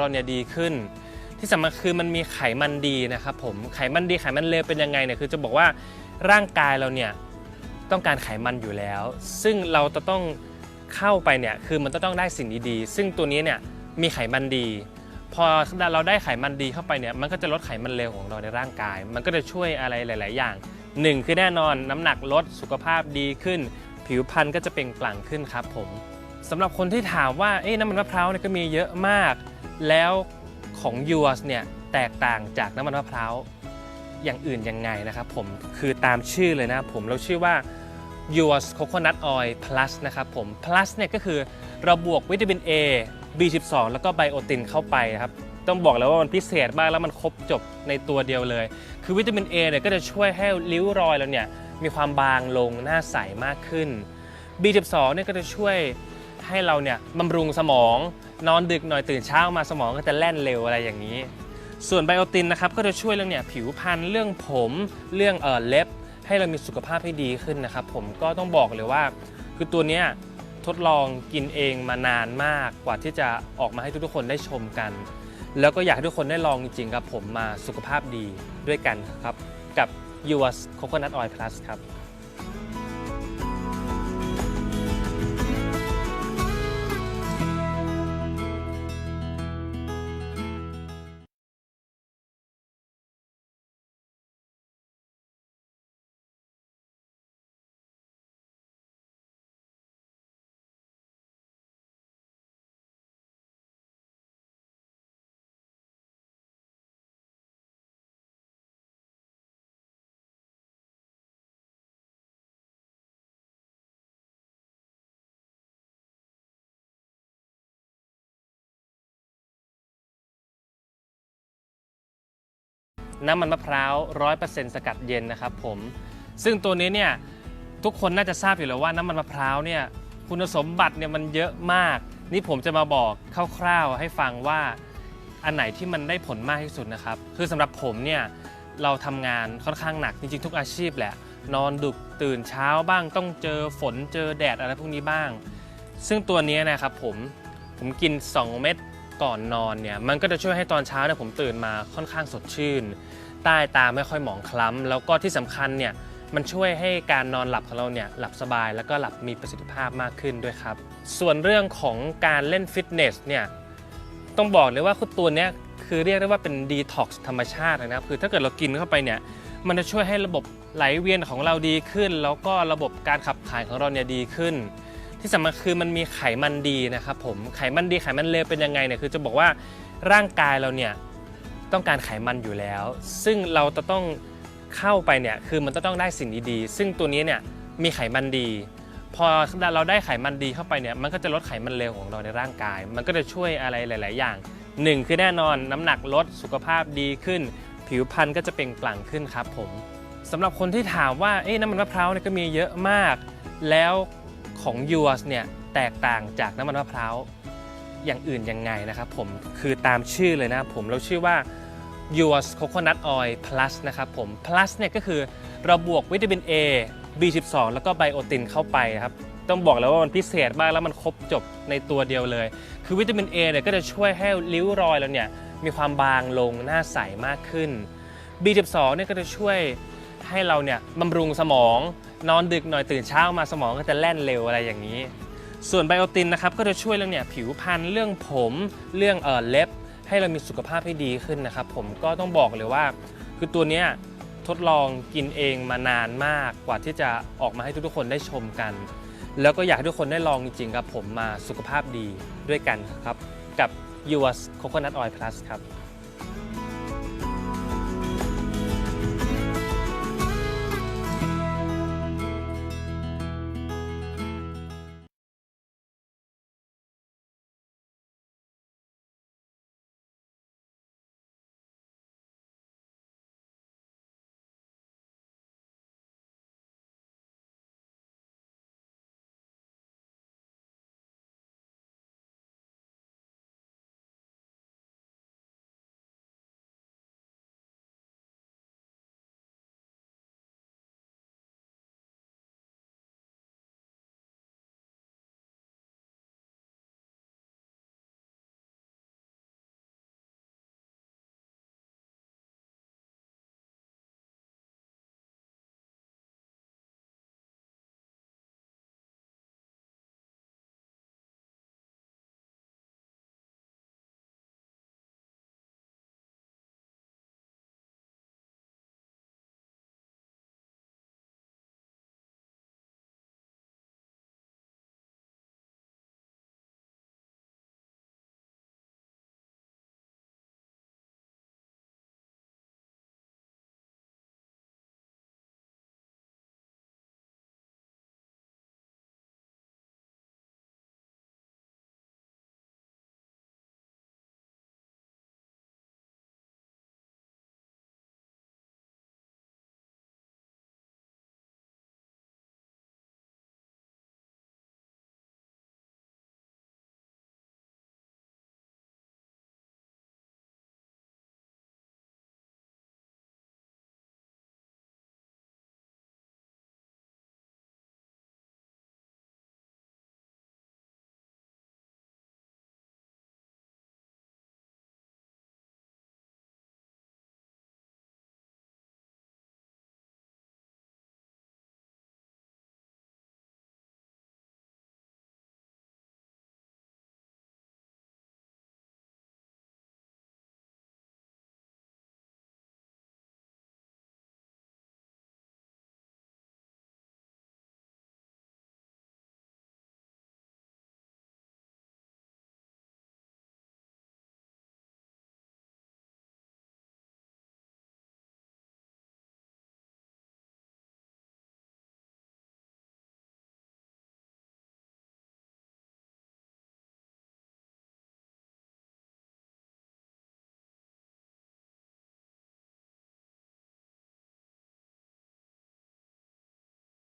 เราเนี่ยดีขึ้น ที่สำคัญคือมันมีไขมันดีนะครับผมไขมันดีไขมันเลวเป็นยังไงเนี่ยคือจะบอกว่าร่างกายเราเนี่ยต้องการไขมันอยู่แล้ว ซึ่งเราจะต้องเข้าไปเนี่ยคือมันจะต้องได้สิ่งดีๆ ซึ่งตัวนี้เนี่ยมีไขมันดี พอเราได้ไขมันดีเข้าไปเนี่ยมันก็จะลดไขมันเลวของเราในร่างกาย มันก็จะช่วยอะไรหลาย ๆ อย่างหนึ่งคือแน่นอนน้ำหนักลดสุขภาพดีขึ้น ผิวพรรณก็จะเปล่งปลั่งขึ้นครับผมสำหรับคนที่ถามว่าเอ๊ะน้ำมันมะพร้าวเนี่ยก็มีเยอะมาก แล้วของยูสเนี่ยแตกต่างจากน้ำมันมะพร้าวอย่างอื่นยังไงนะครับผมคือตามชื่อเลยนะผมเราชื่อว่า yours coconut oil plus นะครับผม plus เนี่ยก็คือเราบวกวิตามิน A B12 แล้วก็ไบโอตินเข้าไปครับต้องบอกแล้วว่ามันพิเศษมากแล้วมันครบจบในตัวเดียวเลย คือวิตามิน A เนี่ยก็จะช่วยให้ริ้วรอยเราเนี่ยมีความบางลงหน้าใสมากขึ้น B12 เนี่ยก็จะช่วย ให้เราเนี่ยบำรุงสมอง นอนดึกหน่อยตื่นเช้ามาสมองก็จะแล่นเร็วอะไรอย่างนี้ ส่วนไบโอตินนะครับก็จะช่วยเรื่องเนี่ยผิวพรรณเรื่องผมเรื่องเออเล็บ ให้เรามีสุขภาพที่ดีขึ้นนะครับผมก็ต้องบอกเลยว่า คือตัวเนี้ยทดลองกินเองมานานมากกว่าที่จะออกมาให้ทุกๆคนได้ชมกัน แล้วก็อยากให้ทุกคนได้ลองจริงๆครับผมมาสุขภาพดีด้วยกันครับ กับ u s Coconut Oil Plus ครับ น้ำมันมะพร้าว 100%สกัดเย็นนะครับผม ซึ่งตัวนี้เนี่ยทุกคนน่าจะทราบอยู่แล้วว่าน้ำมันมะพร้าวเนี่ยคุณสมบัติเนี่ยมันเยอะมาก นี่ผมจะมาบอกคร่าวๆให้ฟังว่าอันไหนที่มันได้ผลมากที่สุดนะครับ คือสำหรับผมเนี่ยเราทำงานค่อนข้างหนักจริงๆ ทุกอาชีพแหละ นอนดึกตื่นเช้าบ้างต้องเจอฝนเจอแดดอะไรพวกนี้บ้าง ซึ่งตัวนี้นะครับผมผมกิน 2 เม็ด ก่อนนอนเนี่ยมันก็จะช่วยให้ตอนเช้าเนี่ยผมตื่นมาค่อนข้างสดชื่น ใต้ตาไม่ค่อยหมองคล้ำ แล้วก็ที่สำคัญเนี่ยมันช่วยให้การนอนหลับของเราเนี่ยหลับสบายแล้วก็หลับมีประสิทธิภาพมากขึ้นด้วยครับ ส่วนเรื่องของการเล่นฟิตเนสเนี่ยต้องบอกเลยว่าคือตัวเนี้ยคือเรียกได้ว่าเป็นดีท็อกซ์ธรรมชาตินะครับคือถ้าเกิดเรากินเข้าไปเนี่ยมันจะช่วยให้ระบบไหลเวียนของเราดีขึ้น แล้วก็ระบบการขับถ่ายของเราเนี่ยดีขึ้น ที่สำคัญคือมันมีไขมันดีนะครับผมไขมันดีไขมันเลวเป็นยังไงเนี่ยคือจะบอกว่าร่างกายเราเนี่ยต้องการไขมันอยู่แล้ว ซึ่งเราจะต้องเข้าไปเนี่ยคือมันจะต้องได้สิ่งดีๆ ซึ่งตัวนี้เนี่ยมีไขมันดี พอเราได้ไขมันดีเข้าไปเนี่ยมันก็จะลดไขมันเลวของเราในร่างกาย มันก็จะช่วยอะไรหลาย ๆ อย่างหนึ่งคือแน่นอนน้ำหนักลดสุขภาพดีขึ้น ผิวพรรณก็จะเปล่งปลั่งขึ้นครับผมสำหรับคนที่ถามว่าเอ๊ะน้ำมันมะพร้าวเนี่ยก็มีเยอะมาก แล้ว ของยูสเนี่ยแตกต่างจากน้ำมันมะพร้าวอย่างอื่นยังไงนะครับผมคือตามชื่อเลยนะผมเราชื่อว่า yours coconut oil plus นะครับผม plus เนี่ยก็คือเราบวกวิตามิน A B12 แล้วก็ไบโอตินเข้าไปครับต้องบอกแล้วว่ามันพิเศษมากแล้วมันครบจบในตัวเดียวเลย คือวิตามิน A เนี่ยก็จะช่วยให้ริ้วรอยเราเนี่ยมีความบางลงหน้าใสมากขึ้น B12 เนี่ยก็จะช่วย ให้เราเนี่ยบำรุงสมอง นอนดึกหน่อยตื่นเช้ามาสมองก็จะแล่นเร็วอะไรอย่างนี้ ส่วนไบโอตินนะครับก็จะช่วยเรื่องเนี่ยผิวพรรณเรื่องผมเรื่องเออเล็บ ให้เรามีสุขภาพที่ดีขึ้นนะครับผมก็ต้องบอกเลยว่า คือตัวเนี้ยทดลองกินเองมานานมากกว่าที่จะออกมาให้ทุกๆคนได้ชมกัน แล้วก็อยากให้ทุกคนได้ลองจริงๆครับผมมาสุขภาพดีด้วยกันครับ กับ u s Coconut Oil Plus ครับ